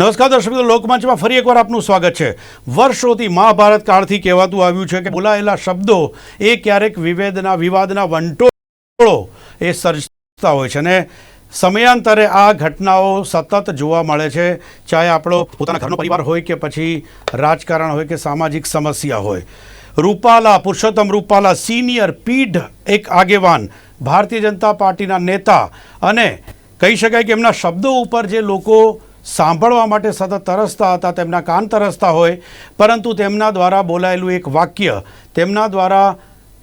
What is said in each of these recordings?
નમસ્કાર દર્શક મિત્રો, લોકમંચમાં ફરી એકવાર આપનું સ્વાગત છે. વર્ષોથી મહાભારત કાળથી કહેવાતું આવ્યું છે કે બોલાયેલા શબ્દો એ ક્યારેક વિવેદના, વિવાદના વંટોળો એ સર્જતા હોય છે અને સમયાંતરે આ ઘટનાઓ સતત જોવા મળે છે. ચાહે આપણો પોતાના ઘરનો પરિવાર હોય કે પછી રાજકારણ હોય કે સામાજિક સમસ્યા હોય. રૂપાલા, પુરુષોત્તમ રૂપાલા સિનિયર પીઢ એક આગેવાન ભારતીય જનતા પાર્ટીના નેતા અને કહી શકાય કે એમના શબ્દો ઉપર જે લોકો સાંભળવા માટે સતત તરસતા હતા, તેમના કાન તરસતા હોય, પરંતુ તેમના દ્વારા બોલાયેલું એક વાક્ય, તેમના દ્વારા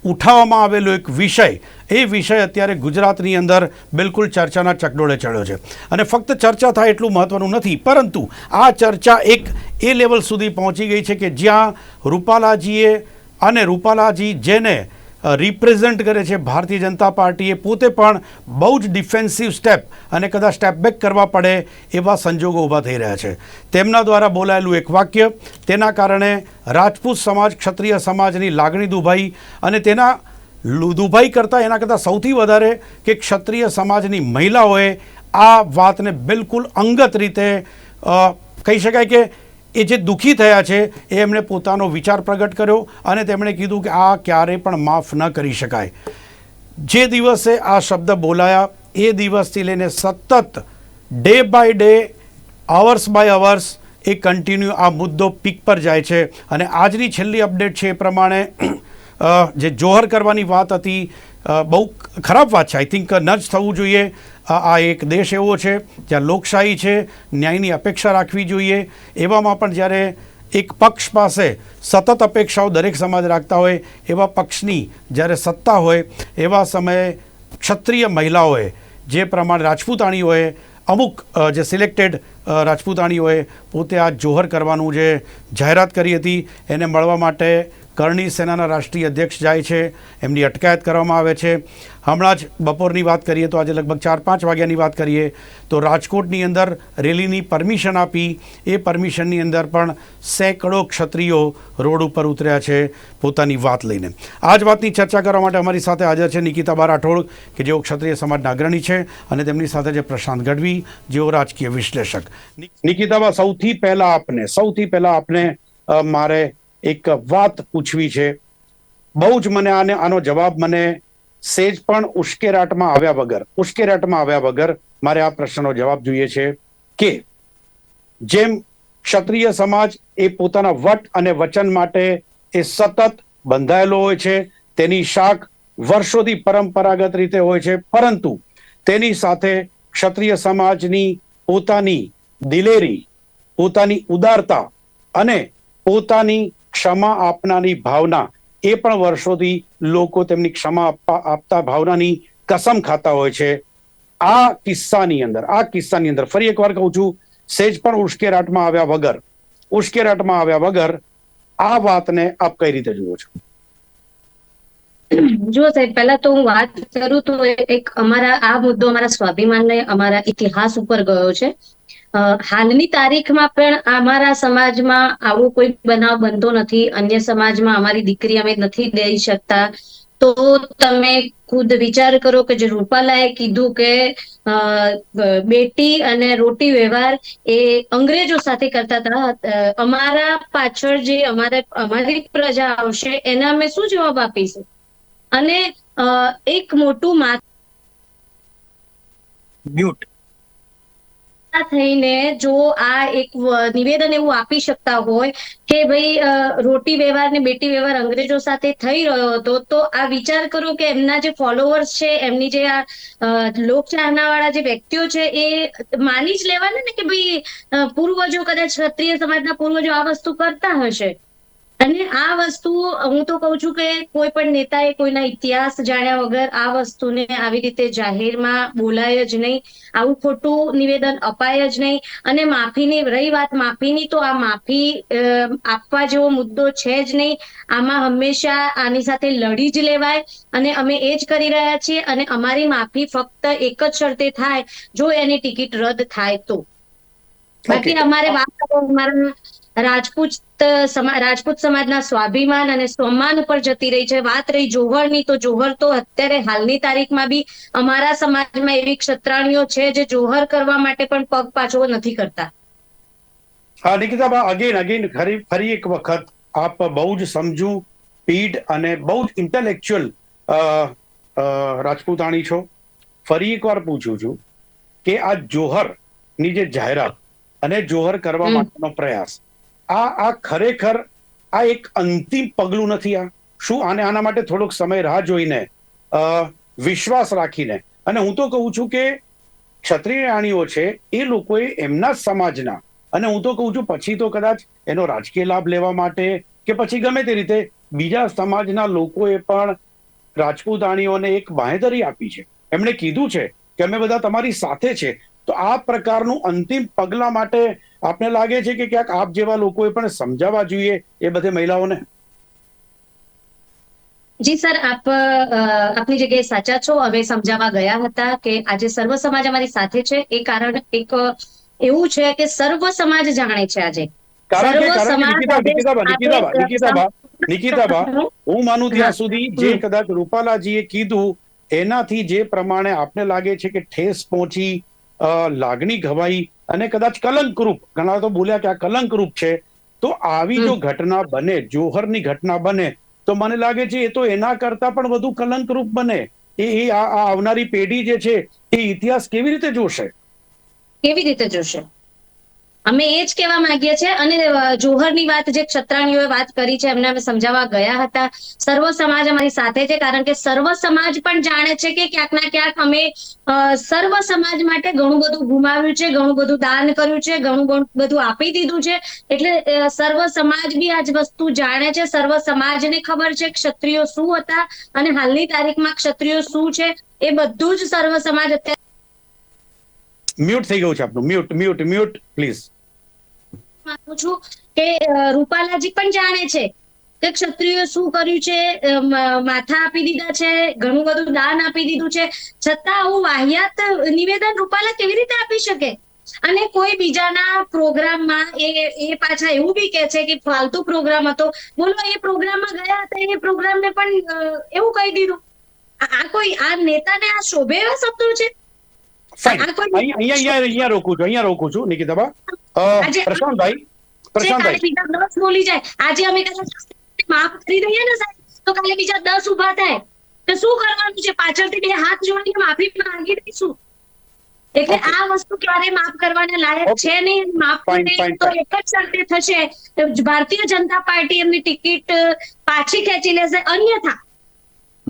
ઉઠાવવામાં આવેલો એક વિષય, એ વિષય અત્યારે ગુજરાતની અંદર બિલકુલ ચર્ચાના ચકડોળે ચડ્યો છે. અને ફક્ત ચર્ચા થાય એટલું મહત્ત્વનું નથી, પરંતુ આ ચર્ચા એક એ લેવલ સુધી પહોંચી ગઈ છે કે જ્યાં રૂપાલાજીએ અને રૂપાલાજી જેને રિપ્રેઝેન્ટ કરે છે. ભારતીય જનતા પાર્ટીએ પોતે પણ બહુ જ ડિફેન્સિવ સ્ટેપ અને કદાચ સ્ટેપ બેક કરવા પડે એવા સંજોગો ઊભા થઈ રહ્યા છે. તેમના દ્વારા બોલાયેલું એક વાક્ય, તેના કારણે રાજપૂત સમાજ, ક્ષત્રિય સમાજની લાગણી દુભાઈ અને તેના દુભાઈ કરતાં એના કરતાં સૌથી વધારે કે ક્ષત્રિય સમાજની મહિલાઓએ આ વાતને બિલકુલ અંગત રીતે કહી શકાય કે એ જે દુઃખી થયા છે, એ એમણે પોતાનો વિચાર પ્રગટ કર્યો અને તેમણે કીધું કે આ ક્યારેય પણ માફ ન કરી શકાય. જે દિવસે આ શબ્દ બોલાયા, એ દિવસથી લઈને સતત day by day, hours by hours, A continue આ મુદ્દો પીક પર જાય છે. અને આજની છેલ્લી અપડેટ છે એ પ્રમાણે જે જોહર કરવાની વાત હતી બહુ ખરાબ વાત છે. આઈ થિંક ન જ થવું જોઈએ. આ એક દેશ એવો છે જ્યાં લોકશાહી છે, ન્યાયની અપેક્ષા રાખવી જોઈએ. એવામાં પણ જ્યારે એક પક્ષ પાસે સતત અપેક્ષાઓ દરેક સમાજ રાખતા હોય, એવા પક્ષની જ્યારે સત્તા હોય, એવા સમયે ક્ષત્રિય મહિલાઓએ જે પ્રમાણે રાજપૂતાણીઓએ અમુક જે સિલેક્ટેડ રાજપૂતાણીઓએ પોતે આ જોહર કરવાનું જે જાહેરાત કરી હતી, એને મળવા માટે કરણી સેનાના રાષ્ટ્રીય અધ્યક્ષ જાય છે, એમની અટકાયત કરવામાં આવે છે. હમણાં જ બપોરની વાત કરીએ તો આજે લગભગ ચાર પાંચ વાગ્યાની વાત કરીએ તો રાજકોટની અંદર રેલીની પરમિશન આપી, એ પરમિશનની અંદર પણ સેંકડો ક્ષત્રિયો રોડ ઉપર ઉતર્યા છે પોતાની વાત લઈને. આ જ વાતની ચર્ચા કરવા માટે અમારી સાથે હાજર છે નિકિતાબા રાઠોડ કે જેઓ ક્ષત્રિય સમાજના અગ્રણી છે, અને તેમની સાથે છે પ્રશાંત ગઢવી, જેઓ રાજકીય વિશ્લેષક. નિકિતાબા, સૌથી પહેલા આપને, સૌથી પહેલા આપને મારે એક વાત પૂછવી છે. બહુ જ મને આને, આનો જવાબ મને સેજ પણ ઉશ્કેરાટમાં આવ્યા વગર, ઉશ્કેરાટમાં આવ્યા વગર મારે આ પ્રશ્નનો જવાબ જોઈએ છે કે જેમ ક્ષત્રિય સમાજ એ પોતાના વટ અને વચન માટે એ સતત બંધાયેલો હોય છે, તેની શાખ વર્ષોથી પરંપરાગત રીતે હોય છે, પરંતુ તેની સાથે ક્ષત્રિય સમાજની પોતાની દિલેરી, પોતાની ઉદારતા અને પોતાની ક્ષમા આપનારની ભાવના એ પણ વર્ષોથી લોકો તેમની ક્ષમા આપવા આપતા ભાવનાની કસમ ખાતા હોય છે. આ કિસ્સાની અંદર, આ કિસ્સાની અંદર ફરી એકવાર કહું છું, સેજ પણ ઉશ્કેરાટમાં આવ્યા વગર, ઉશ્કેરાટમાં આવ્યા વગર આ વાતને આપ કઈ રીતે જુઓ છો? જુઓ સાહેબ, પહેલા તો હું વાત કરું તો એક અમારા, આ મુદ્દો અમારા સ્વાભિમાનને, અમારા ઇતિહાસ ઉપર ગયો છે. હાલની તારીખમાં પણ અમારા સમાજમાં આવો કોઈ બનાવ બનતો નથી. અન્ય સમાજમાં અમારી દીકરી અમે નથી દઈ શકતા. તો તમે ખુદ વિચાર કરો કે જે રૂપાલાએ કીધું કે બેટી અને રોટી વ્યવહાર એ અંગ્રેજો સાથે કરતા હતા. અમારા પાછળ જે અમારે, અમારી પ્રજા આવશે એને અમે શું જવાબ આપીશું? અને એક મોટું મ્યુટ. થઈને જો આ એક નિવેદન એવું આપી શકતા હોય કે ભાઈ રોટી વ્યવહાર ને બેટી વ્યવહાર અંગ્રેજો સાથે થઈ રહ્યો હતો, તો આ વિચાર કરો કે એમના જે ફોલોવર્સ છે, એમની જે આ લોકચાહના વાળા જે વ્યક્તિઓ છે, એ માની જ લેવાના ને કે ભાઈ પૂર્વજો કદાચ ક્ષત્રિય સમાજના પૂર્વજો આ વસ્તુ કરતા હશે? અને આ વસ્તુ હું તો કહું છું કે કોઈ પણ નેતાએ કોઈના ઇતિહાસ જાણ્યા વગર આ વસ્તુને આવી રીતે જાહેરમાં બોલાય જ નહીં આવું ખોટું નિવેદન અપાય જ નહીં. અને માફીની રહી વાત માફીની તો આ માફી આપવા જેવો મુદ્દો છે જ નહીં. આમાં હંમેશા આની સાથે લડી જ લેવાય અને અમે એ જ કરી રહ્યા છીએ અને અમારી માફી ફક્ત એક જ શરતે થાય જો એની ટિકિટ રદ થાય તો. બાકી અમારે વાત અમારા રાજપૂત રાજપૂત સમાજના સ્વાભિમાન અને સન્માન ઉપર જતી રહી છે. વાત રહી જોહરની તો જોહર તો અત્યારે હાલની તારીખમાં બી અમારા સમાજમાં એવી ક્ષત્રાણીઓ છે જે જોહર કરવા માટે પણ પગ પાછો નથી કરતા. હા નિકિતાબા અગેન અગેન ફરી ફરી એક વખત આપ બહુ જ સમજુ પીઢ અને બહુ જ ઇન્ટેલેક્ચ્યુઅલ રાજપૂતાણી છો. ફરી એકવાર પૂછું છું કે આ જોહરની જે જાહેરાત અને જોહર કરવા માટેનો પ્રયાસ આ આ ખરેખર આ એક અંતિમ પગલું નથી આ. શું આને આના માટે થોડોક સમય રાહ જોઈને વિશ્વાસ રાખીને. અને હું તો કહું છું કે ક્ષત્રિય રાણીઓ છે, એ લોકોએ એમના સમાજના, અને હું તો કહું છું પછી તો કદાચ એનો રાજકીય લાભ લેવા માટે, કે પછી ગમે તે રીતે બીજા સમાજના લોકોએ પણ રાજપૂતાણીઓને એક બાંહેધરી આપી છે. એમણે કીધું છે કે અમે બધા તમારી સાથે છે. તો આ પ્રકારનું અંતિમ પગલા માટે આપને લાગે છે કે ક્યાંક આપ જેવા લોકોએ પણ સમજાવવા જોઈએ એ બધે મહિલાઓને? જી સર આપ આપની જગ્યાએ સાચા છો. હવે સમજાવવા ગયા હતા કે આજે સર્વ સમાજ અમારી સાથે છે. એ કારણ એક એવું છે કે સર્વ સમાજ જાણે છે આજે. કારણ કે નિકિતાબા હું માનું ત્યાં સુધી જે. કદાચ રૂપાલાજીએ કીધું એનાથી જે પ્રમાણે આપને લાગે છે કે ઠેસ પહોંચી લાગણી ઘવાઈ અને કદાચ કલંકરૂપ ઘણા તો બોલ્યા કે આ કલંકરૂપ છે તો આવી જો ઘટના બને જોહરની ઘટના બને તો મને લાગે છે એ તો એના કરતા પણ વધુ કલંકરૂપ બને. એ આવનારી પેઢી જે છે એ ઇતિહાસ કેવી રીતે જોશે? કેવી રીતે જોશે? અમે એ જ કહેવા માંગીએ છીએ. અને જોહરની વાત જે ક્ષત્રાણીઓએ વાત કરી છે, એમને અમે સમજાવવા ગયા હતા. સર્વ સમાજ અમારી સાથે છે, કારણ કે સર્વ સમાજ પણ જાણે છે કે ક્યાંક ના ક્યાંક અમે સર્વ સમાજ માટે ઘણું બધું ગુમાવ્યું છે, ઘણું બધું દાન કર્યું છે, ઘણું બધું આપી દીધું છે. એટલે સર્વ સમાજ બી આજ વસ્તુ જાણે છે, સર્વ સમાજને ખબર છે ક્ષત્રિયો શું હતા અને હાલની તારીખમાં ક્ષત્રિયો શું છે, એ બધું જ સર્વ સમાજ અત્યારે મ્યુટ થઈ ગયું છે આપનું. મ્યુટ મ્યુટ મ્યુટ પ્લીઝ માનું છું કે રૂપાલાજી પણ જાણે છે કે ક્ષત્રિયો શું કર્યું છે માથા આપી દીધા છે ઘણું બધું દાન આપી દીધું છે. છતાં આવું વાહિયાત નિવેદન રૂપાલા કેવી રીતે આપી શકે? અને કોઈ બીજાના પ્રોગ્રામમાં એ એ પાછા એવું બી કે છે કે ફાલતુ પ્રોગ્રામ હતો. બોલો એ પ્રોગ્રામમાં ગયા હતા એ પ્રોગ્રામને પણ એવું કહી દીધું. આ કોઈ આ નેતાને આ શોભે એવા શબ્દો છે? અહીંયા અહીંયા અહીંયા રોકું છું અહીંયા રોકું છું નિકિતાબા. પ્રશાંતભાઈ પ્રશાંતભાઈ. દસ બોલી જાય. આજે અમે કદાચ માફ કરી દઈએ ને સાહેબ તો કાલે બીજા દસ ઊભા થાય. તો શું કરવાનું છે? પાછળથી બે હાથ જોડીને માફી માંગી દઈશું એટલે આ વસ્તુ ક્યારે માફ કરવાના લાયક છે નહીં? માફ તો એક જ શરતે થશે. ભારતીય જનતા પાર્ટી એમની ટિકિટ પાછી ખેંચી લેશે. અન્યથા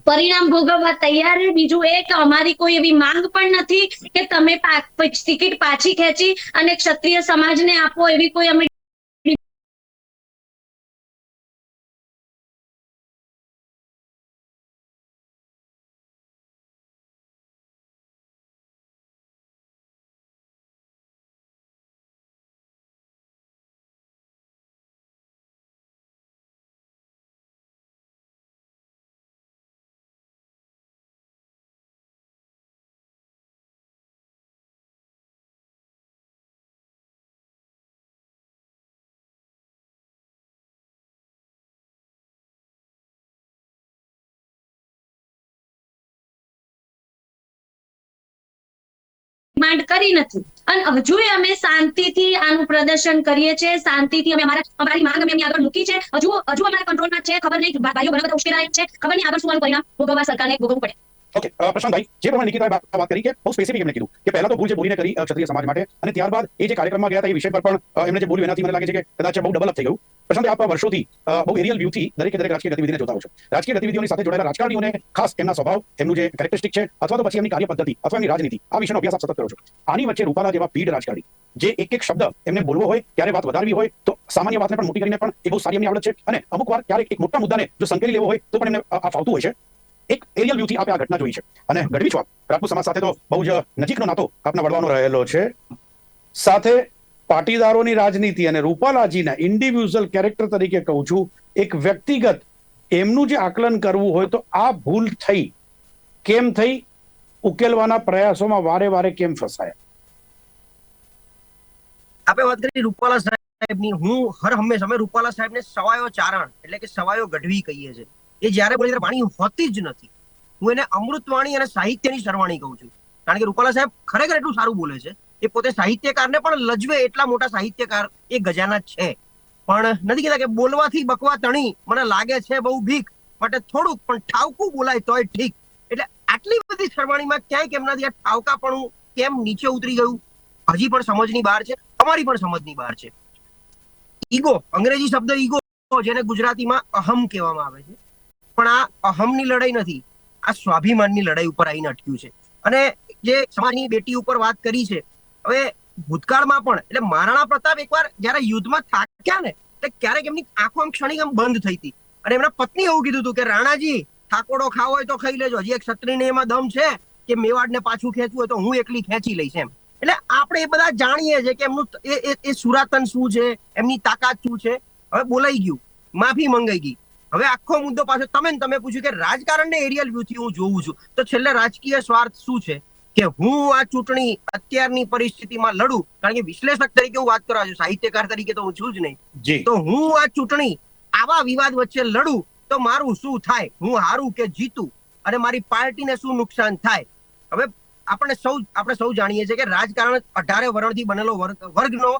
પરિણામ ભોગવવા તૈયાર છે બીજું એ કે અમારી કોઈ એવી માંગ પણ નથી કે તમે ટિકિટ પાછી ખેંચી અને ક્ષત્રિય સમાજને આપો એવી કોઈ અમે ડિમાન્ડ કરી નથી. અને હજુ અમે શાંતિથી આનું પ્રદર્શન કરીએ છીએ, શાંતિથી અમે અમારા અમારી માંગ અમે આગળ મૂકી છે. હજુ હજુ અમારા કંટ્રોલમાં છે, ખબર નહીં ભાઈઓ ઘણા બધા ઉશ્કેરાય છે. ખબર નહીં આગળ શું પરિણામ ભોગવવા સરકારને ભોગવવું પડે. ઓકે પ્રશાંતભાઈ, જે પ્રમાણે નિકિતાએ વાત કરી કે બહુ સ્પેસિફિક એમણે કીધું કે પહેલા તો ભૂલ જે બોલીને કરી ક્ષત્રિય સમાજ માટે, અને ત્યારબાદ એ જે કાર્યક્રમમાં ગયા હતા એ વિષય પર પણ એમણે જે બોલ્યું એનાથી મને લાગે છે કે કદાચ બહુ ડબલ અપ થઈ ગયું. પ્રશાંત આપ વર્ષોથી બહુ એરિયલ વ્યૂથી દરેક દરેક રાજકીય ગતિવિધિને જોતા હો છો. રાજકીય ગતિવિધિઓની સાથે જોડાયેલા રાજકારણીઓને ખાસ એમના સ્વભાવ, એમનું જે કેરેક્ટરિસ્ટિક છે, અથવા તો પછી એમની કાર્ય પદ્ધતિ અથવા એમની રાજનીતિ, આ વિષયનો અભ્યાસ આપ સતત કરો છો. આની વચ્ચે રૂપાલા જેવા પીઢ રાજકારણી જે એક એક શબ્દ એમને બોલવો હોય ત્યારે વાત વધારવી હોય, તો સામાન્ય વાતને પણ મોટી કરીને પણ એ બહુ સારી એમની આવડત છે. અને અમુક વાર ક્યારેક એક મોટા મુદ્દાને જો સંકેલી લેવો હોય, તો પણ એમને આ ફાવતું હોય છે. એક એરિયલ વ્યૂથી આપે આ ઘટના જોઈ છે. અને ગઢવી છો રાજપૂત સમાજ સાથે તો બહુ જ નજીકનો નાતો આપના વડવાનો રહેલો છે. સાથે પાટીદારોની રાજનીતિ અને રૂપાલાજીના ઇન્ડિવિજ્યુઅલ કેરેક્ટર તરીકે કહું છું, એક વ્યક્તિગત એમનું જે આકલન કરવું હોય તો આ ભૂલ થઈ. કેમ થઈ? ઉકેલવાના પ્રયાસોમાં વારે વારે કેમ ફસાયા? આપણે વાત કરી રૂપાલા સાહેબની. હું હર હંમેશા, અમે રૂપાલા સાહેબને સવાયો ચારણ, એટલે કે સવાયો ગઢવી કહીએ છીએ. એ જ્યારે બોલી ત્યારે વાણી હોતી જ નથી. હું એને અમૃતવાણી અને સાહિત્યની સરવાણી કહું છું. કારણ કે રૂપાલા સાહેબ ખરેખર એટલું સારું બોલે છે એ પોતે સાહિત્યકારને પણ લજવે એટલા મોટા સાહિત્યકાર એ ગજાના છે. પણ નથી કહેતા કે બોલવાથી બકવા તણી મને લાગે છે બહુ ભીખ, માટે થોડુંક પણ ઠાવકું બોલાય તોય ઠીક. એટલે આટલી બધી સરવાણીમાં ક્યાંય કેમ નથી આ ઠાવકાપણું કેમ નીચે ઉતરી ગયું? હજી પણ સમજની બહાર છે. અમારી પણ સમજની બહાર છે. ઈગો, અંગ્રેજી શબ્દ ઈગો, જેને ગુજરાતીમાં અહમ કહેવામાં આવે છે. પણ આ અહમની લડાઈ નથી. આ સ્વાભિમાનની લડાઈ ઉપર આવીને અટક્યું છે. અને જે સમાજની બેટી ઉપર વાત કરી છે, હવે ભૂતકાળમાં પણ, એટલે મહારાણા પ્રતાપ એકવાર જ્યારે યુદ્ધમાં થાક્યા ને, એટલે ક્યારેક એમની આંખો આમ ક્ષણિક આમ બંધ થઈ હતી. અને એમના પત્ની એવું કીધું હતું કે, રાણાજી ઠાકોડો ખાવો હોય તો ખાઈ લેજો. હજી એક ક્ષત્રિયને એમાં દમ છે કે મેવાડને પાછું ખેંચવું હોય તો હું એકલી ખેંચી લઈશ એમ. એટલે આપણે એ બધા જાણીએ છીએ કે એમનું એ સુરાતન શું છે, એમની તાકાત શું છે. હવે બોલાઈ ગયું. માફી મંગાઈ ગઈ. હવે આખો મુદ્દો પાછો તમે તમે પૂછ્યું કે રાજકારણને એરિયલ વ્યૂ થી હું જોઉં છું તો છેલ્લે રાજકીય સ્વાર્થ શું છે? કે હું આ ચૂંટણી અત્યારની પરિસ્થિતિમાં લડું કારણ કે વિશ્લેષક તરીકે હું વાત કરવા છું સાહિત્યકાર તરીકે તો હું છું જ નહીં. તો હું આ ચૂંટણી આવા વિવાદ વચ્ચે લડું તો મારું શું થાય? હું હારું કે જીતું? અને મારી પાર્ટીને શું નુકસાન થાય? હવે આપણે સૌ આપણે સૌ જાણીએ છીએ કે રાજકારણ અઢારે વર્ણથી બનેલો વર્ગ વર્ગનો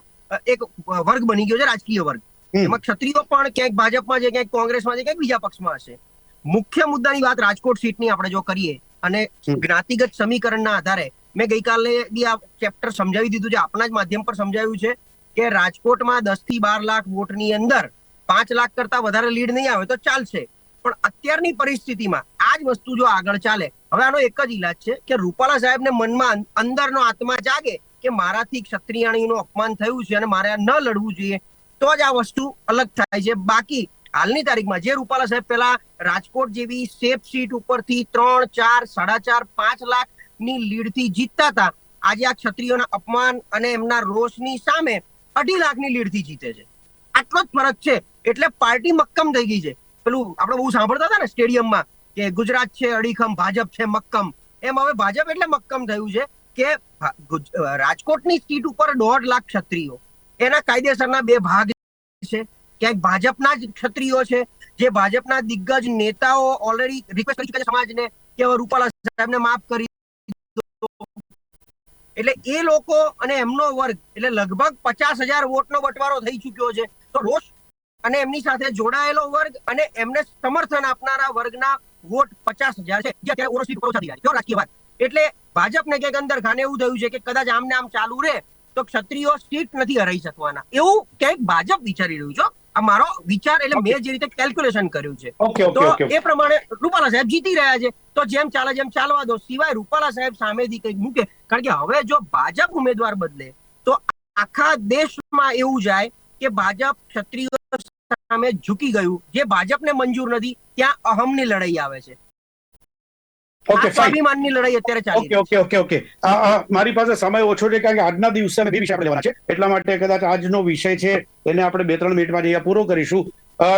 એક વર્ગ બની ગયો છે રાજકીય વર્ગ. એમાં ક્ષત્રિયો પણ ક્યાંક ભાજપમાં છે ક્યાંક કોંગ્રેસમાં છે ક્યાંક બીજા પક્ષમાં હશે. મુખ્ય મુદ્દાની વાત રાજકોટ સીટની આપણે જો કરીએ અને જ્ઞાતિગત સમીકરણના આધારે મેં ગઈકાલે બી આ ચેપ્ટર સમજાવી દીધું છે આપના જ માધ્યમ પર સમજાવ્યું છે કે રાજકોટમાં દસથી બાર લાખ વોટની અંદર પાંચ લાખ કરતા વધારે લીડ નહીં આવે તો ચાલશે. પણ અત્યારની પરિસ્થિતિમાં આ જ વસ્તુ જો આગળ ચાલે હવે આનો એક જ ઈલાજ છે કે રૂપાલા સાહેબને મનમાં અંદરનો આત્મા જાગે કે મારાથી ક્ષત્રિયાણીનું અપમાન થયું છે અને મારે આ ન લડવું જોઈએ. તો જ આ વસ્તુ અલગ થાય છે. બાકી હાલની તારીખમાં જે રૂપાલા સાહેબ પેલા રાજકોટ જેવી સેફ સીટ ઉપરથી ત્રણ, ચાર, સાડા ચાર, પાંચ લાખની લીડથી જીતતા હતા. આજે આ ક્ષત્રિયોના અપમાન અને એમના રોષની સામે અઢી લાખની લીડથી જીતે છે. આટલો જ ફરક છે. એટલે પાર્ટી મક્કમ થઈ ગઈ છે. પેલું આપણે બહુ સાંભળતા હતા ને સ્ટેડિયમમાં કે ગુજરાત છે, અડીખમ, ભાજપ છે, મક્કમ. એમ હવે ભાજપ એટલે મક્કમ થયું છે કે રાજકોટની સીટ ઉપર દોઢ લાખ ક્ષત્રિયો એના કાયદેસરના બે ભાગ છે. ક્યાંક ભાજપના જ ક્ષત્રિયો છે, જે ભાજપના દિગ્ગજ નેતાઓ ઓલરેડી રિક્વેસ્ટ કરી ચુક્યા છે સમાજને કે હવે રૂપાલા સાહેબને માફ કરી એટલે એ લોકો અને એમનો વર્ગ, એટલે લગભગ પચાસ હજાર વોટનો બટવારો થઈ ચુક્યો છે. તો રોષ અને એમની સાથે જોડાયેલો વર્ગ અને એમને સમર્થન આપનારા વર્ગના વોટ પચાસ હજાર છે. જે અત્યારે ઓરસી ઓછા થઈ છે રાજકીય વાત. એટલે ભાજપને ક્યાંક અંદર ખાને એવું થયું છે કે કદાચ આમને આમ ચાલુ રહે તો ક્ષત્રિયો સ્ટેટ નથી હરાઈ શકવાના. એવું ક્યાંક ભાજપ વિચારી રહ્યું છે આ મારો વિચાર એટલે મેં જે રીતે કેલ્ક્યુલેશન કર્યું છે. તો એ પ્રમાણે રૂપાલા સાહેબ જીતી રહ્યા છે. તો જેમ ચાલે જેમ ચાલવા દો. સિવાય રૂપાલા સાહેબ સામેથી કંઈક મૂકે. કારણ કે હવે જો ભાજપ ઉમેદવાર બદલે તો આખા દેશમાં એવું જાય કે ભાજપ ક્ષત્રિયો સામે ઝૂકી ગયું. જે ભાજપને મંજૂર નથી ત્યાં અહમની લડાઈ આવે છે. ઓકે સ્વાભિમાનની લડાઈ અત્યારે ચાલી ઓકે ઓકે ઓકે ઓકે મારી પાસે સમય ઓછો છે કારણ કે આજના દિવસે બે વિષય આપણે લેવાના છે. એટલા માટે કદાચ આજનો વિષય છે એને આપણે બે ત્રણ મિનિટમાં અહીંયા પૂરો કરીશું.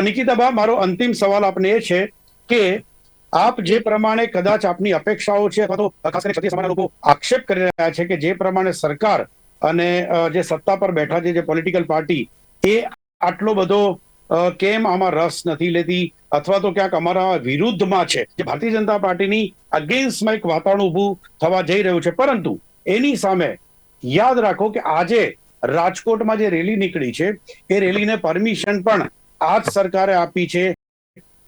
નિકિતાબા મારો અંતિમ સવાલ આપને એ છે કે આપ જે પ્રમાણે કદાચ આપની અપેક્ષાઓ છે અથવા તો ખાસ કરીને ક્ષત્રિય સમાજના લોકો આક્ષેપ કરી રહ્યા છે કે જે પ્રમાણે સરકાર અને જે સત્તા પર બેઠા છે જે પોલિટિકલ પાર્ટી એ આટલો બધો કેમ આમાં રસ નથી લેતી? અથવા તો ક્યાંક અમારા વિરુદ્ધમાં છે જે ભારતીય જનતા પાર્ટીની અગેન્સ્ટમાં એક વાતાવરણ ઊભું થવા જઈ રહ્યું છે. પરંતુ એની સામે યાદ રાખો કે આજે રાજકોટમાં જે રેલી નીકળી છે એ રેલીને પરમિશન પણ આજ સરકારે આપી છે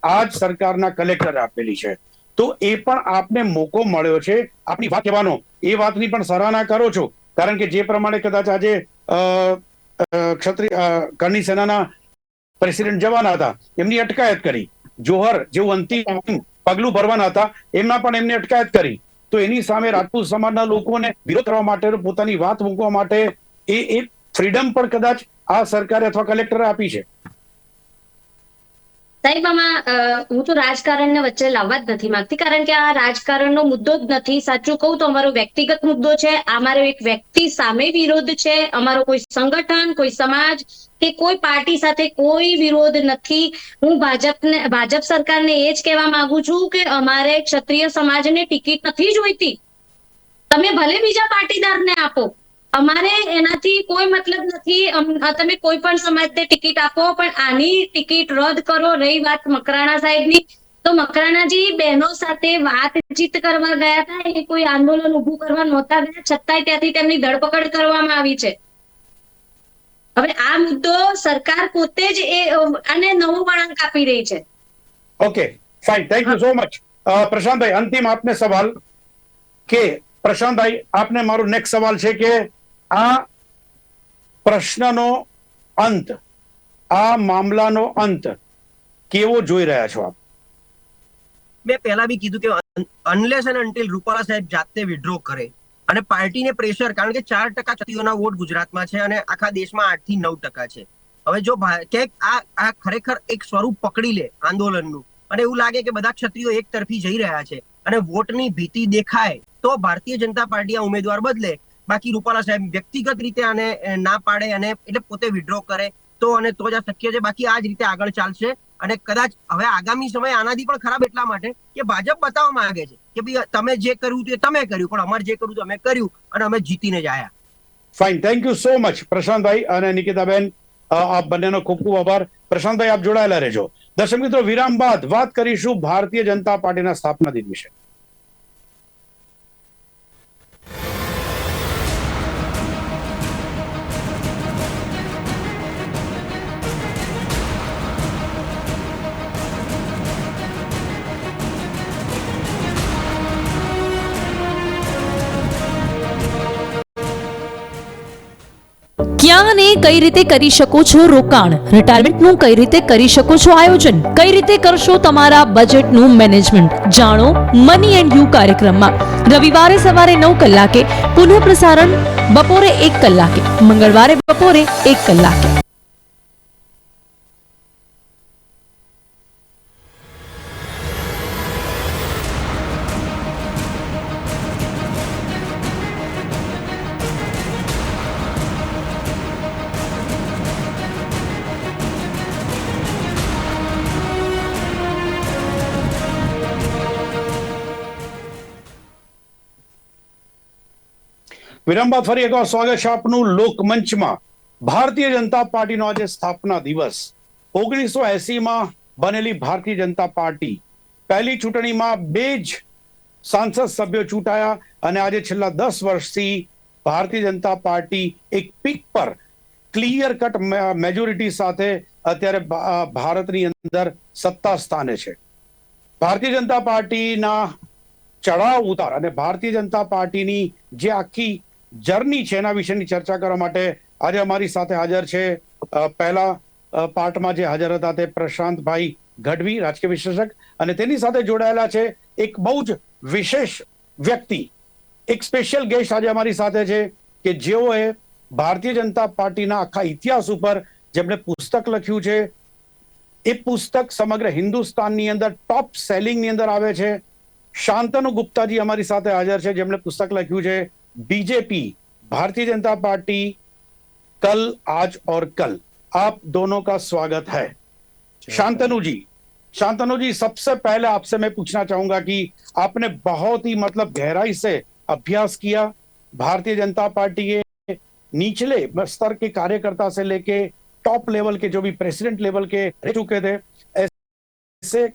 આ જ સરકારના કલેક્ટરે આપેલી છે. તો એ પણ આપને મોકો મળ્યો છે. આપની વાત કહેવાનો એ વાતની પણ સરાહના કરો છો. કારણ કે જે પ્રમાણે કદાચ આજે ક્ષત્રિય અ, કરણી સેનાના પ્રેસિડેન્ટ જવાના હતા. એમની અટકાયત કરી. જોહર જેવું અંતિમ પગલું ભરવાના હતા, એમના પણ એમને અટકાયત કરી. તો એની સામે રાજપૂત સમાજના લોકોને વિરોધ કરવા માટે પોતાની વાત મૂકવા માટે એ એક ફ્રીડમ પણ કદાચ આ સરકારે અથવા કલેક્ટરે આપી છે. સાહેબ, આમાં હું તો રાજકારણને વચ્ચે લાવવા જ નથી માંગતી, કારણ કે આ રાજકારણનો મુદ્દો જ નથી. સાચું કહું તો અમારો વ્યક્તિગત મુદ્દો છે અમારો એક વ્યક્તિ સામે વિરોધ છે, અમારો કોઈ સંગઠન, કોઈ સમાજ કે કોઈ પાર્ટી સાથે કોઈ વિરોધ નથી. હું ભાજપને, ભાજપ સરકારને એ જ કહેવા માંગુ છું કે અમારે ક્ષત્રિય સમાજને ટિકિટ નથી જોઈતી. તમે ભલે બીજા પાટીદારને આપો અમારે એનાથી કોઈ મતલબ નથી. તમે કોઈ પણ સમાજને ટિકિટ આપો, પણ આની ટિકિટ રદ કરો. રહી વાત મકરાણા સાહેબની. તો મકરાણાજી બહેનો સાથે વાતચીત કરવા ગયા હતા. એ કોઈ આંદોલન ઉભું કરવા નહોતા ગયા. છતાંય ત્યાંથી તેમની ધરપકડ કરવામાં આવી છે. હવે આ મુદ્દો સરકાર પોતે જ એ અને નવો વળાંક આપી રહી છે. Okay fine thank you so much Prashantbhai, અંતિમ આપને સવાલ કે પ્રશાંતભાઈ, આપને મારો નેક્સ્ટ સવાલ છે કે આ પ્રશ્નનો અંત, આ મામલાનો અંત કેવો જોઈ રહ્યા છો આપ? મેં પહેલા બી કીધું કે અનલેસ એન્ડ અન્ટિલ રૂપાલા સાહેબ જાતે વિડ્રો કરે. અને પાર્ટીને પ્રેશર કારણ કે ચાર ટકા ક્ષત્રિયોના વોટ ગુજરાતમાં છે અને આખા દેશમાં આઠથી નવ ટકા છે. હવે જો ક્યાંક આ આ ખરેખર એક સ્વરૂપ પકડી લે આંદોલનનું, અને એવું લાગે કે બધા ક્ષત્રિયો એક તરફી જઈ રહ્યા છે, અને વોટની ભીતિ દેખાય, તો ભારતીય જનતા પાર્ટી આ ઉમેદવાર બદલે બાકી રૂપાલા સાહેબ વ્યક્તિગત રીતે આને ના પાડે અને એટલે પોતે વિડ્રો કરે, તો અને તો જ આ શક્ય છે. બાકી આ જ રીતે આગળ ચાલશે અને કદાચ હવે આગામી સમય આનાથી પણ ખરાબ એટલા માટે કે ભાજપ બતાવવા માંગે છે કે ભાઈ, તમે જે કર્યું તે તમે કર્યું, પણ અમારે જે કર્યું અમે કર્યું અને અમે જીતીને જ આયા. Fine thank you so much Prashantbhai અને નિકિતાબેન. આપ બંનેનો ખૂબ ખૂબ આભાર. પ્રશાંતભાઈ, આપ જોડાયેલા રહેજો. દર્શક મિત્રો, વિરામ બાદ વાત કરીશું ભારતીય જનતા પાર્ટીના સ્થાપના દિન વિશે. કઈ રીતે કરી શકો છો રોકાણ? રિટાયરમેન્ટનું કઈ રીતે કરી શકો છો આયોજન? કઈ રીતે કરશો તમારા બજેટનું મેનેજમેન્ટ જાણો મની એન્ડ યુ કાર્યક્રમમાં. રવિવારે સવારે નવ કલાકે, પુનઃ પ્રસારણ બપોરે એક કલાકે, મંગળવારે બપોરે એક કલાકે. વિરામ બાદ ફરી એકવાર સ્વાગત છે આપનું લોકમંચમાં. ભારતીય જનતા પાર્ટીનો આજે સ્થાપના દિવસ. ઓગણીસો એસીમાં બનેલી ભારતીય જનતા પાર્ટી પહેલી ચૂંટણીમાં બે જ સાંસદ સભ્યો ચૂંટાયા અને આજે છેલ્લા દસ વર્ષથી ભારતીય જનતા પાર્ટી એક પીક પર ક્લિયર કટ મેજોરિટી સાથે અત્યારે ભારતની અંદર સત્તા સ્થાને છે. ભારતીય જનતા પાર્ટીના ચડાવ ઉતાર અને ભારતીય જનતા પાર્ટીની જે આખી જર્ની છે એના વિશેની ચર્ચા કરવા માટે આજે અમારી સાથે હાજર છે પહેલા પાર્ટમાં જે હાજર હતા તે પ્રશાંતભાઈ ગઢવી, રાજકીય વિશ્લેષક અને તેની સાથે જોડાયેલા છે એક બહુ જ વિશેષ વ્યક્તિ, એક સ્પેશિયલ ગેસ્ટ આજે અમારી સાથે છે કે જેઓએ ભારતીય જનતા પાર્ટીના આખા ઇતિહાસ ઉપર જેમણે પુસ્તક લખ્યું છે, એ પુસ્તક સમગ્ર હિન્દુસ્તાનની અંદર ટોપ સેલિંગની અંદર આવે છે. શાંતનુ ગુપ્તાજી અમારી સાથે હાજર છે, જેમણે પુસ્તક લખ્યું છે. बीजेपी भारतीय जनता पार्टी कल आज और कल। आप दोनों का स्वागत है। शांतनु जी शांतनु जी सबसे पहले आपसे मैं पूछना चाहूँगा कि आपने बहुत ही मतलब गहराई से अभ्यास किया। भारतीय जनता पार्टी के निचले स्तर के कार्यकर्ता से लेके टॉप लेवल के जो भी प्रेसिडेंट लेवल के रह चुके थे ऐसे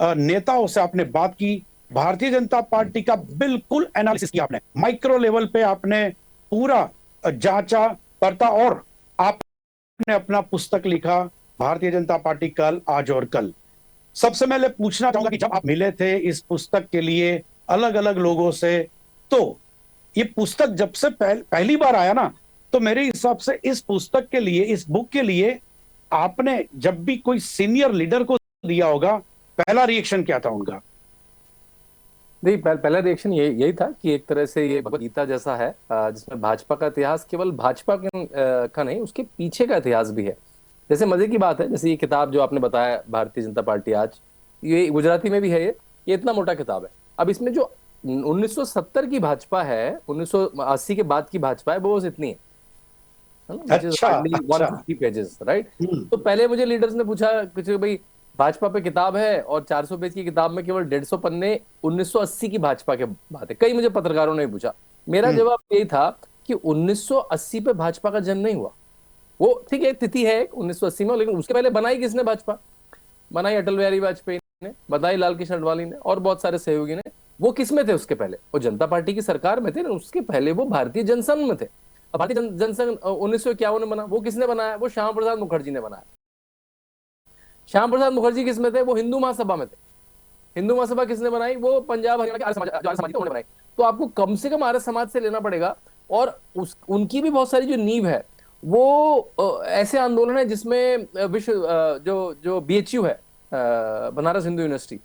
नेताओं से आपने बात की। भारतीय जनता पार्टी का बिल्कुल एनालिसिस किया आपने। माइक्रो लेवल पे आपने पूरा जांचा परता और आपने अपना पुस्तक लिखा। भारतीय जनता पार्टी कल आज और कल। सबसे पहले पूछना चाहूँगा कि जब आप मिले थे इस पुस्तक के लिए अलग अलग लोगों से तो ये पुस्तक जब से पहल, पहली बार आया ना तो मेरे हिसाब से इस पुस्तक के लिए इस बुक के लिए आपने जब भी कोई सीनियर लीडर को दिया होगा पहला रिएक्शन क्या था उनका? नहीं पह, पहला रिएक्शन यही यही था कि एक तरह से ये गीता जैसा है जिसमें भाजपा का इतिहास केवल भाजपा के, का नहीं उसके पीछे का इतिहास भी है। जैसे मज़े की बात है जैसे ये किताब जो आपने बताया भारतीय जनता पार्टी आज ये गुजराती में भी है ये ये इतना मोटा किताब है। अब इसमें जो 1970 की भाजपा है 1980 के बाद की भाजपा है वो बस इतनी है। अच्छा, अच्छा। 150 pages, right? तो पहले मुझे लीडर्स ने पूछा कुछ भाई भाजपा पे किताब है और 400 पेज की किताब में केवल 150 पन्ने 1980 की भाजपा के बात है। कई मुझे पत्रकारों ने पूछा। मेरा हम्म। जवाब यही था कि 1980 पे भाजपा का जन्म नहीं हुआ। वो ठीक है तिथि है एक 1980 में लेकिन उसके पहले बनाई किसने भाजपा? बनाई अटल बिहारी वाजपेयी ने बताई लाल कृष्ण अडवाणी ने और बहुत सारे सहयोगी ने। वो किसमें थे उसके पहले? वो जनता पार्टी की सरकार में थे ना उसके पहले वो भारतीय जनसंघ में थे। भारतीय जनसंघ उन्नीस सौ इक्यावन में बना वो किसने बनाया? वो श्यामा प्रसाद मुखर्जी ने बनाया। श्याम प्रसाद मुखर्जी किसमें थे? वो हिंदू महासभा में थे। हिंदू महासभा किसने बनाई? वो पंजाब हरियाणा के बनाई। तो आपको कम से कम आर्य समाज से लेना पड़ेगा और उस उनकी भी बहुत सारी जो नींव है, वो ऐसे आंदोलन है जिसमें विश्व जो जो बीएचयू है बनारस हिंदू यूनिवर्सिटी,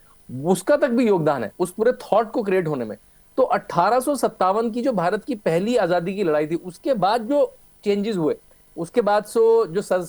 उसका तक भी योगदान है, उस पूरे थॉट को क्रिएट होने में। तो अठारह की जो भारत की पहली आज़ादी की लड़ाई थी, उसके बाद जो चेंजेस हुए, उसके बाद सो जो सर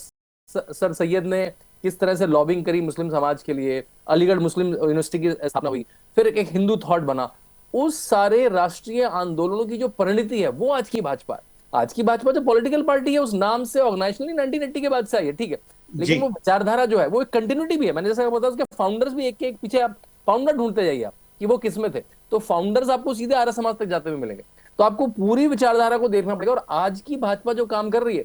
सर सैयद ने किस तरह से लॉबिंग करी मुस्लिम समाज के लिए अलीगढ़ मुस्लिम यूनिवर्सिटी की स्थापना हुई फिर एक हिंदू थॉट बना। उस सारे राष्ट्रीय आंदोलनों की जो परिणति है वो आज की भाजपा है। आज की भाजपा जो पॉलिटिकल पार्टी है उस नाम से ऑर्गेनाइजेशनली 1980 के बाद से आई है ठीक है। लेकिन वो विचारधारा जो है वो एक कंटिन्यूटी भी है। मैंने जैसा बताया उसके फाउंडर्स भी एक के एक पीछे आप फाउंडर ढूंढते जाइए आप कि वो किसमें थे। तो फाउंडर्स आपको सीधे आर्य समाज तक जाते हुए मिलेंगे। तो आपको पूरी विचारधारा को देखना पड़ेगा और आज की भाजपा जो काम कर रही है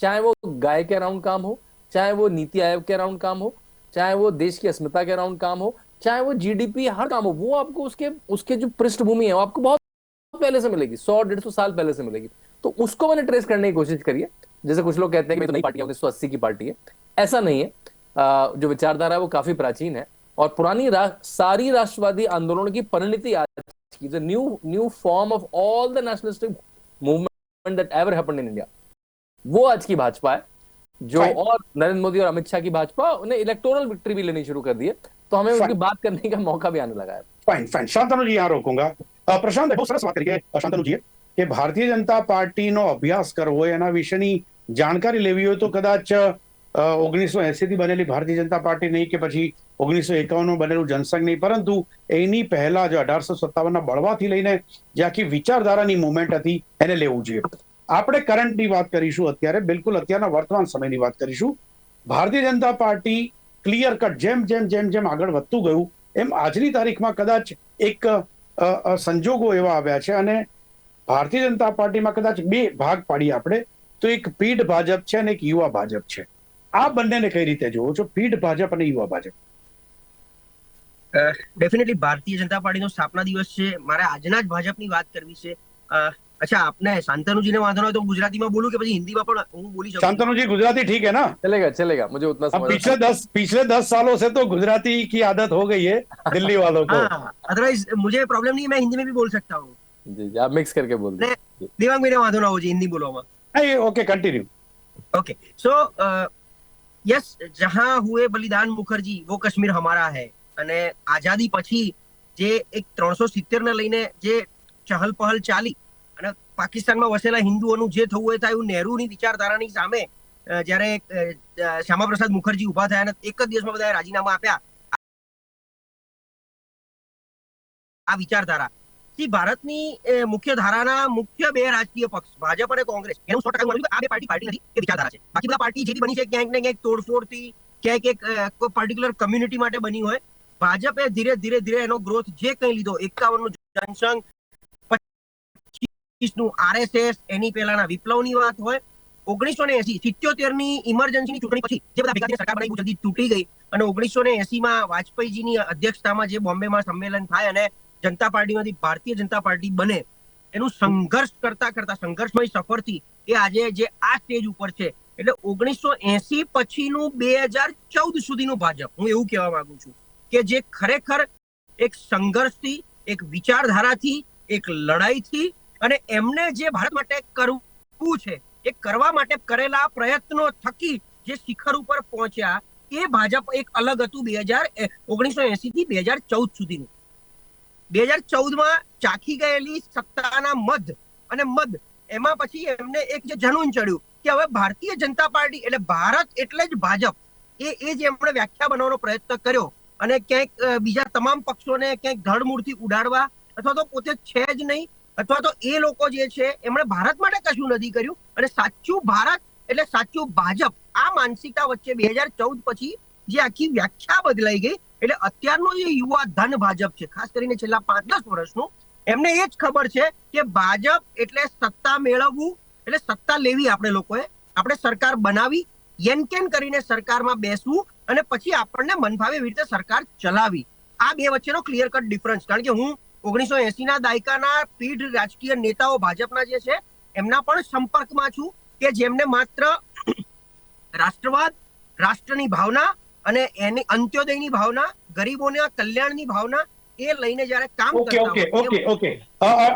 चाहे वो गाय के अराउंड काम हो चाहे वो नीति आयोग के अराउंड काम हो चाहे वो देश की अस्मिता के अराउंड काम हो चाहे वो जीडीपी हर काम हो वो आपको उसके उसके जो पृष्ठभूमि है वो आपको बहुत पहले से मिलेगी सौ डेढ़ सौ साल पहले से मिलेगी। तो उसको मैंने ट्रेस करने की कोशिश करी है। जैसे कुछ लोग कहते हैं कि तो नई पार्टी उन्नीस सौ अस्सी की पार्टी है। ऐसा नहीं है। जो विचारधारा है वो काफ़ी प्राचीन है और पुरानी रा, सारी राष्ट्रवादी आंदोलन की परिणति आज new new form of all the nationalistic movement that ever happened in India वो आज की भाजपा है। जो Fine. और नरेंद्र मोदी और अमित शाह की भाजपा उन्हें इलेक्टोरल विक्ट्री भी लेनी शुरू कर दी है तो हमें उनकी Fine. बात करने का मौका भी आने लगा है ફાઇન ફાઇન શાંતનુજી यहाँ રોકુંગા અ, પ્રશાંત બહુ સરસ વાત કરી કે શાંતનુજીએ કે ભારતીય જનતા પાર્ટીનો અભ્યાસ કરવો હોય એના વિશેની જાણકારી લેવી હોય તો કદાચ ઓગણીસો એસી થી બનેલી ભારતીય જનતા પાર્ટી નહીં કે પછી ઓગણીસો એકાવન બનેલું જનસંઘ નહીં પરંતુ એની પહેલા જો અઢારસો સત્તાવનના બળવાથી લઈને જે આખી વિચારધારાની મુવમેન્ટ હતી એને લેવું જોઈએ આપણે કરંટની વાત કરીશું અત્યારે, બિલકુલ અત્યારના વર્તમાન સમયની વાત કરીશું. ભારતીય જનતા પાર્ટી ક્લિયર કટ જેમ જેમ જેમ જેમ આગળ વધતું ગયું, એમ આજની તારીખમાં કદાચ એક સંજોગો એવા આવ્યા છે અને ભારતીય જનતા પાર્ટીમાં કદાચ બે ભાગ પાડીએ આપણે, તો એક પીઢ ભાજપ છે અને એક યુવા ભાજપ છે. આ બંનેને કઈ રીતે જોવો છો? પીઢ ભાજપ અને યુવા ભાજપ. ડેફિનેટલી ભારતીય જનતા પાર્ટીનો સ્થાપના દિવસ છે. મારે આજના જ ભાજપની વાત કરવી છે. અચ્છા આપને શાંતનુજીને વાંધો ન હોય તો હું ગુજરાતીમાં બોલું કે પછી હિન્દીમાં પણ હું બોલી શકું છું? शांतनु जी गुजराती ठीक है ना चलेगा चलेगा मुझे उतना अब समझ पिछले दस पिछले दस सालों से तो गुजराती की आदत हो गई है दिल्ली वालों को हाँ अदरवाइज मुझे प्रॉब्लम नहीं है मैं हिंदी में भी बोल सकता हूँ जी जी आप मिक्स करके बोल दीजिए દેવાંગ મેરે વાંધો ના હોવો જોઈએ હિન્દી બોલવામાં नहीं okay continue okay so yes जहां हुए बलिदान मुखर्जी वो काश्मीर हमारा है અને આઝાદી પછી જે એક ત્રણસો સિત્તેર ને લઈને જે ચહલ પહલ ચાલી અને પાકિસ્તાનમાં વસેલા હિન્દુઓનું જે થવું એ થાય નહેરુની વિચારધારાની સામે જ્યારે શ્યામાપ્રસાદ મુખર્જી ઊભા થયા અને એક જ દિવસમાં બધાએ રાજીનામા આપ્યા. આ વિચારધારા. થી ભારતની મુખ્ય ધારાના મુખ્ય બે રાજકીય પક્ષ, ભાજપ અને કોંગ્રેસ, એનું સો ટકા આ બે પાર્ટી પાર્ટી નથી, એ વિચારધારા છે. બાકી બધા પાર્ટી જે બની છે, ક્યાંક ને ક્યાંક તોડફોડથી, ક્યાંક એક પર્ટિક્યુલર કમ્યુનિટી માટે બની હોય. ભાજપે ધીરે ધીરે ધીરે એનો ગ્રોથ જે કંઈ લીધો એકાવનનું જનસંઘ નું આરએસએસ એની પહેલાના વિપ્લવની વાત હોય, ઓગણીસો ને એસી સિત્યોતેરની ચૂંટણી પછી જે બધા ભેગા સરકાર બનાવી જલ્દી તૂટી ગઈ અને ઓગણીસો ને એસી વાજપેયીજીની અધ્યક્ષતામાં જે બોમ્બેમાં સંમેલન થાય અને જનતા પાર્ટીમાંથી ભારતીય જનતા પાર્ટી બને, એનું સંઘર્ષ કરતા કરતા, સંઘર્ષમય સફરથી એ આજે જે આ સ્ટેજ ઉપર છે. એટલે ઓગણીસો એસી પછીનું બે હજાર ચૌદ સુધીનું ભાજપ, હું એવું કહેવા માંગુ છું કે જે ખરેખર એક સંઘર્ષથી, એક વિચારધારાથી, એક લડાઈથી અને એમને જે ભારત માટે કરવું છે, એ કરવા માટે કરેલા પ્રયત્નો થકી જે શિખર ઉપર પહોંચ્યા, એ ભાજપ એક અલગ હતું બે હજાર ઓગણીસો એસી થી બે હજાર ચૌદ સુધીનું. બે હજાર ચૌદમાં ચાખી ગયેલી સત્તાના મધ અને મધ, એમાં પછી એમને એક જે જનૂન ચડ્યું કે હવે ભારતીય જનતા પાર્ટી એટલે ભારત એટલે જ ભાજપ, એ એ જ એમણે વ્યાખ્યા બનાવવાનો પ્રયત્ન કર્યો અને ક્યાંક બીજા તમામ પક્ષોને ક્યાંક ધડમૂળથી ઉડાડવા અથવા તો પોતે છે જ નહીં અથવા તો એ લોકો જે છે, એમણે ભારત માટે કશું નથી કર્યું. અને સાચું ભારત એટલે સાચું ભાજપ, આ માનસિકતા વચ્ચે બે હજાર ચૌદ પછી જે આખી વ્યાખ્યા બદલાઈ ગઈ, એટલે અત્યારનો જે યુવા ધન ભાજપ છે, ખાસ કરીને છેલ્લા પાંચ દસ વર્ષનું, એમને એ જ ખબર છે કે ભાજપ એટલે સત્તા મેળવવું, એટલે સત્તા લેવી આપણે લોકોએ. આપણે સરકાર બનાવી, યનકેન કરીને સરકારમાં બેસવું, અને પછી આપણને મનફાવે એવી રીતે સરકાર ચલાવી. આ બે વચ્ચેનો ક્લિયર કટ ડિફરન્સ કારણ કે હું ઓગણીસો એસી ના દાયકાના પીઢ રાજકીય નેતાઓ ભાજપના જે છે એમના પણ સંપર્કમાં છું કે જેમને માત્ર રાષ્ટ્રવાદ રાષ્ટ્રની ભાવના અને એની અંત્યોદયની ભાવના ગરીબોના કલ્યાણની ભાવના એ લઈને જ્યારે કામ ओके કરતા ओके હોય, ओके ओके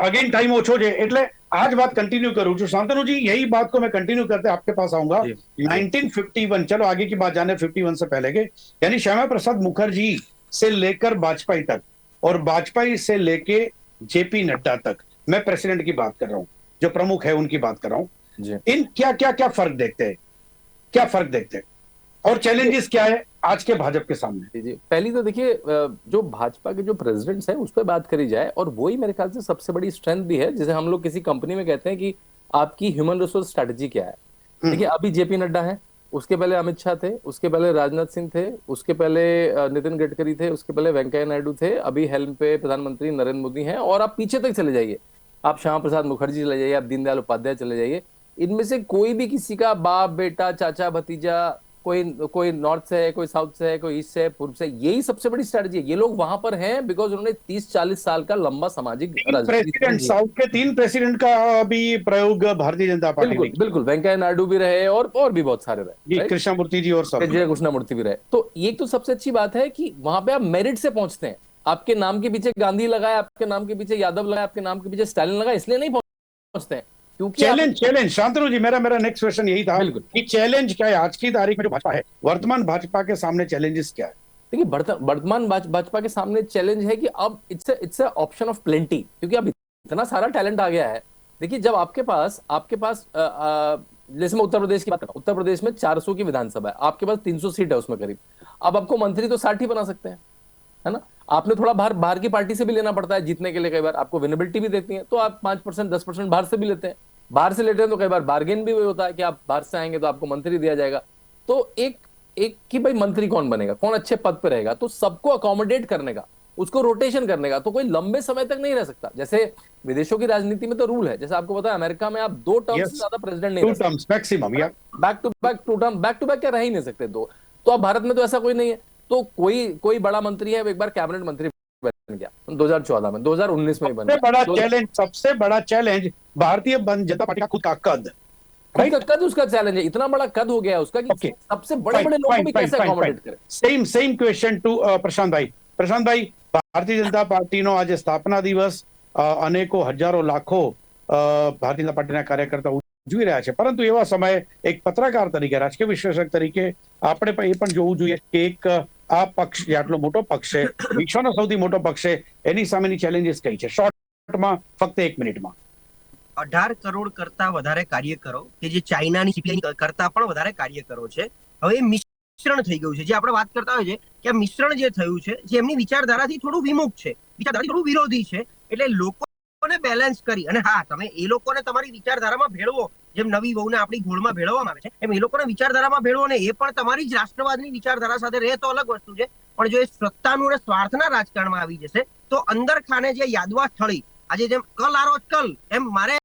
अगेन टाइम ओछो છે એટલે आज बात कंटिन्यू करूं છું शांतनु जी यही बात को मैं कंटिन्यू करते आपके पास आऊंगा जी, जी। 1951 चलो आगे की बात जाने 51 से पहले के यानी श्यामा प्रसाद मुखर्जी से लेकर वाजपेयी तक और वाजपेयी से लेके जेपी नड्डा तक मैं प्रेसिडेंट की बात कर रहा हूँ जो प्रमुख है उनकी बात कर रहा हूँ। इन क्या क्या क्या फ़र्क देखते हैं? क्या फ़र्क देखते हैं? और चैलेंजेस क्या है आज के भाजपा के सामने? जी जी। पहली तो देखिए जो भाजपा के जो प्रेसिडेंट्स हैं उस पर बात करी जाए और वही मेरे ख्याल से सबसे बड़ी स्ट्रेंथ भी है जिसे हम लोग किसी कंपनी में कहते हैं कि आपकी ह्यूमन रिसोर्स स्ट्रेटजी क्या है? हम्म। देखिए अभी जेपी नड्डा है उसके पहले अमित शाह थे, उसके पहले राजनाथ सिंह थे, उसके पहले नितिन गडकरी थे, उसके पहले वेंकैया नायडू थे। अभी हेल्म पे प्रधानमंत्री नरेंद्र मोदी हैं और आप पीछे तक चले जाइए। आप श्यामा प्रसाद मुखर्जी चले जाइए, आप दीनदयाल उपाध्याय चले जाइए। इनमें से कोई भी किसी का बाप, बेटा, चाचा, भतीजा कोई कोई नॉर्थ से है कोई साउथ से है कोई ईस्ट से है पूर्व से यही सबसे बड़ी स्ट्रेटजी है। ये लोग वहाँ पर हैं बिकॉज़ उन्होंने 30-40 साल का लंबा सामाजिक प्रेसिडेंट साउथ के तीन प्रेसिडेंट का भी प्रयोग भारतीय जनता पार्टी बिल्कुल बिल्कुल। वेंकैया नायडू भी रहे और और भी बहुत सारे रहे right? जी और कृष्णमूर्ति भी रहे। तो ये तो सबसे अच्छी बात है कि वहाँ पे आप मेरिट से पहुँचते हैं। आपके नाम के पीछे गांधी लगाए आपके नाम के पीछे यादव लगाए आपके नाम के पीछे स्टालिन लगाए इसलिए नहीं पहुँचते हैं। क्योंकि आप- चैलेंज चैलेंज शांतनु जी मेरा मेरा नेक्स्ट क्वेश्चन यही था। बिल्कुल। कि चैलेंज क्या है? आज की तारीख में जो भाजपा है वर्तमान भाजपा के सामने चैलेंजेस क्या है? देखिए वर्तमान भाजपा के सामने चैलेंज है कि अब it's it's option of plenty क्योंकि अब इतना सारा टैलेंट आ गया है। देखिए जब आपके पास आपके पास जैसे मैं उत्तर प्रदेश की बात करूँ उत्तर प्रदेश में 400 की विधानसभा है। आपके पास 300 सीट है उसमें करीब। अब आपको मंत्री तो 60 ही बना सकते हैं। है ना? आपने थोड़ा बाहर बाहर की पार्टी से भी लेना पड़ता है जीतने के लिए कई बार। आपको विनेबिलिटी भी देती है तो आप पाँच परसेंट दस परसेंट बाहर से भी लेते हैं। बाहर से लेते हैं तो कई बार बार्गेन भी वही होता है कि आप बाहर से आएँगे तो आपको मंत्री दिया जाएगा। तो एक एक कि भाई मंत्री कौन बनेगा? कौन अच्छे पद पे रहेगा? तो सबको अकोमोडेट करने का उसको रोटेशन करने का तो कोई लंबे समय तक नहीं रह सकता। जैसे विदेशों की राजनीति में तो रूल है। जैसे आपको पता है अमेरिका में आप दो टर्म Yes. से ज़्यादा प्रेसिडेंट नहीं टू टर्म्स मैक्सिमम या back to back two term back to back क्या रह ही नहीं सकते दो। तो अब भारत में तो ऐसा कोई नहीं है। तो कोई कोई बड़ा मंत्री है वो एक बार कैबिनेट मंत्री बन गया 2014 में 2019 में ही बन सबसे बड़ा गया चैलेंज सबसे बड़ा चैलेंज भारतीय बन- जनता पार्टी का खुद का कद खुद का कद उसका चैलेंज है इतना बड़ा कद हो गया है उसका कि Okay. सबसे बड़े Fine, बड़े लोगों को fine, भी fine, कैसे fine, अकोमोडेट fine. करे same same question to Prashant ભાઈ પ્રશાંત ભાઈ ભારતીય જનતા પાર્ટીનો આજે સ્થાપના દિવસ અ, અનેકો હજારો લાખો અ, ભારતીય જનતા પાર્ટીના કાર્યકર્તા ઉજવી રહ્યા છે પરંતુ એવા સમયે એક પત્રકાર તરીકે રાજકીય વિશ્લેષક તરીકે આપણે પણ એ પણ જોવું જોઈએ કે એક આ પક્ષ જે આટલો મોટો પક્ષ છે વિશ્વનો સૌથી મોટો પક્ષ છે એની સામેની ચેલેન્જીસ કઈ છે? શોર્ટમાં ફક્ત એક મિનિટમાં. અઢાર કરોડ કરતા વધારે કાર્યકરો કે જે ચાઇનાની સીપીઆઈ કરતા પણ વધારે કાર્યકરો છે હવે મિશ્રણ થઈ ગયું છે. જે આપણે વાત કરતા હોય છે કે આ મિશ્રણ જે થયું છે જે એમની વિચારધારાથી થોડું વિમુખ છે. વિચારધારાથી થોડું વિરોધી છે. એટલે લોકોને બેલેન્સ કરી. અને હા, તમે એ લોકોને તમારી વિચારધારામાં ભેળવો, જેમ નવી વહુને આપણી ગોળમાં ભેળવવામાં આવે છે, એમ એ લોકોને વિચારધારામાં ભેળવો ને એ પણ તમારી જ રાષ્ટ્રવાદની વિચારધારા સાથે રહે તો અલગ વસ્તુ છે. પણ જો એ સત્તાનું અને સ્વાર્થના રાજકારણમાં આવી જશે, તો અંદર ખાને જે યાદવા સ્થળી, આજે જેમ કલ આરો કલ, એમ મારે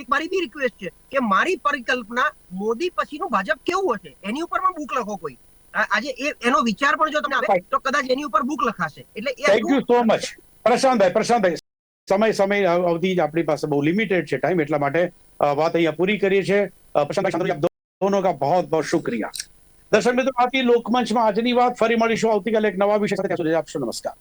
એક મારી બી રિક્વેસ્ટ છે કે મારી પરિકલ્પના મોદી પછીનું ભાજપ કેવું હશે? એની ઉપર પણ બુક લખો કોઈ. આજે એનો વિચાર પણ જો તમને આવે, તો કદાચ એની ઉપર બુક લખાશે. એટલે થેન્ક યુ સો મચ પ્રશાંતભાઈ પ્રશાંતભાઈ. સમય સમય અવધિ આપણી પાસે બહુ લિમિટેડ છે ટાઈમ એટલા માટે વાત અહીંયા પૂરી કરીએ છીએ. આપ દોનો કા બહોત બહોત શુક્રિયા. દર્શક મિત્રો આથી લોકમંચમાં આજની વાત ફરી મળીશું. આવતીકાલે એક નવા વિષય સાથે. આપશો નમસ્કાર.